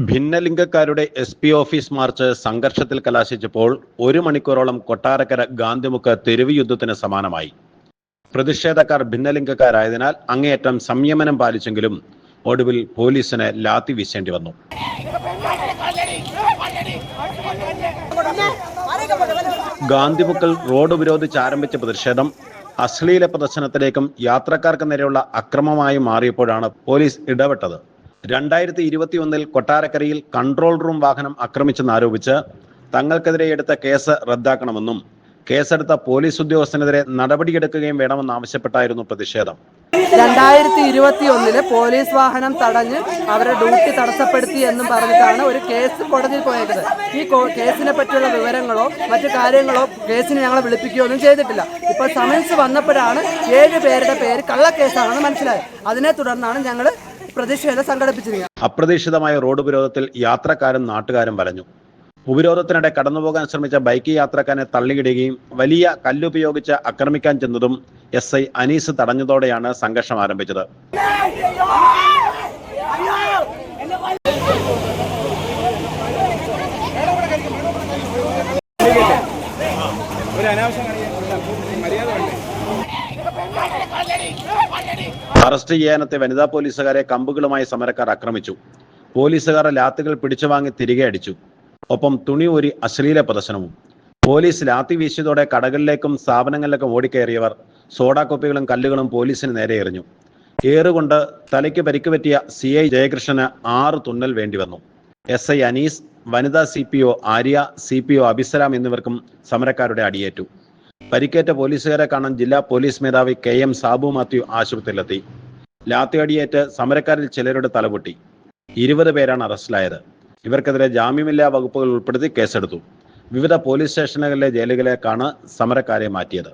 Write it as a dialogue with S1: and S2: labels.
S1: ഭിന്നലിംഗക്കാരുടെ S P office march സംഘർഷത്തിൽ കലാശിച്ചപ്പോൾ ഒരു മണിക്കൂറോളം കൊട്ടാരക്കര ഗാന്ധിമുക്ക് തെരുവ് യുദ്ധത്തിന് സമാനമായി. പ്രതിഷേധക്കാർ ഭിന്നലിംഗക്കാരായതിനാൽ അങ്ങേയറ്റം സംയമനം പാലിച്ചെങ്കിലും ഒടുവിൽ പോലീസിന് ലാത്തി വീശേണ്ടി വന്നു. ഗാന്ധിമുക്കൽ റോഡ് ഉപരോധിച്ച് ആരംഭിച്ച പ്രതിഷേധം അശ്ലീല പ്രദർശനത്തിലേക്കും യാത്രക്കാർക്ക് നേരെയുള്ള അക്രമമായി മാറിയപ്പോഴാണ് പോലീസ് ഇടപെട്ടത്. രണ്ടായിരത്തി ഇരുപത്തി ഒന്നിൽ കൊട്ടാരക്കരയിൽ കൺട്രോൾ റൂം വാഹനം ആക്രമിച്ചെന്നാരോപിച്ച് തങ്ങൾക്കെതിരെ എടുത്ത കേസ് റദ്ദാക്കണമെന്നും കേസെടുത്ത പോലീസ് ഉദ്യോഗസ്ഥനെതിരെ നടപടിയെടുക്കുകയും വേണമെന്നാവശ്യപ്പെട്ടായിരുന്നു പ്രതിഷേധം.
S2: രണ്ടായിരത്തി ഇരുപത്തി ഒന്നിൽ പോലീസ് വാഹനം തടഞ്ഞ് അവരെ ഡ്യൂട്ടി തടസ്സപ്പെടുത്തി എന്നും പറഞ്ഞിട്ടാണ് ഒരു കേസ് കോടതിയിൽ പോയേക്കുന്നത്. ഈ കേസിനെ പറ്റിയുള്ള വിവരങ്ങളോ മറ്റു കാര്യങ്ങളോ കേസിന് ഞങ്ങളെ വിളിപ്പിക്കുകയോ ഒന്നും ചെയ്തിട്ടില്ല. ഇപ്പോൾ സമൻസ് വന്നപ്പോഴാണ് ഏഴ് പേരുടെ പേര് കള്ളക്കേസാണെന്ന് മനസ്സിലായത്. അതിനെ തുടർന്നാണ് ഞങ്ങൾ പ്രതിഷേധം
S1: അപ്രതീക്ഷിതമായ റോഡ് ഉപരോധത്തിൽ യാത്രക്കാരും നാട്ടുകാരും വലഞ്ഞു. ഉപരോധത്തിനിടെ കടന്നുപോകാൻ ശ്രമിച്ച ബൈക്ക് യാത്രക്കാരനെ തള്ളിയിടുകയും വലിയ കല്ലുപയോഗിച്ച് ആക്രമിക്കാൻ ചെന്നതും എസ് ഐ അനീസ് തടഞ്ഞതോടെയാണ് സംഘർഷം ആരംഭിച്ചത്. അറസ്റ്റ് ചെയ്യാനത്തെ വനിതാ പോലീസുകാരെ കമ്പുകളുമായി സമരക്കാർ ആക്രമിച്ചു. പോലീസുകാർ ലാത്തുകൾ പിടിച്ചു വാങ്ങി തിരികെ അടിച്ചു. ഒപ്പം തുണി ഒരു അശ്ലീല പ്രദർശനവും. പോലീസ് ലാത്തി വീശിയതോടെ കടകളിലേക്കും സ്ഥാപനങ്ങളിലേക്കും ഓടിക്കയറിയവർ കോപ്പികളും കല്ലുകളും പോലീസിന് നേരെ എറിഞ്ഞു. ഏറുകൊണ്ട് തലയ്ക്ക് പരിക്ക് പറ്റിയ സി ഐ ജയകൃഷ്ണന് ആറ് തുന്നൽ വേണ്ടി വന്നു. എസ് ഐ അനീസ് വനിതാ C P O Arya C P O Abisalam എന്നിവർക്കും സമരക്കാരുടെ അടിയേറ്റു. പരിക്കേറ്റ പോലീസുകാരെ കാണാൻ ജില്ലാ പോലീസ് മേധാവി കെ എം സാബു മാത്യു ആശുപത്രിയിലെത്തി. ലാത്തിയടിയേറ്റ് സമരക്കാരിൽ ചിലരുടെ തലപൊട്ടി. ഇരുപത് പേരാണ് അറസ്റ്റിലായത്. ഇവർക്കെതിരെ ജാമ്യമില്ലാ വകുപ്പുകൾ ഉൾപ്പെടുത്തി കേസെടുത്തു. വിവിധ പോലീസ് സ്റ്റേഷനുകളിലെ ജയിലുകളിലേക്കാണ് സമരക്കാരെ മാറ്റിയത്.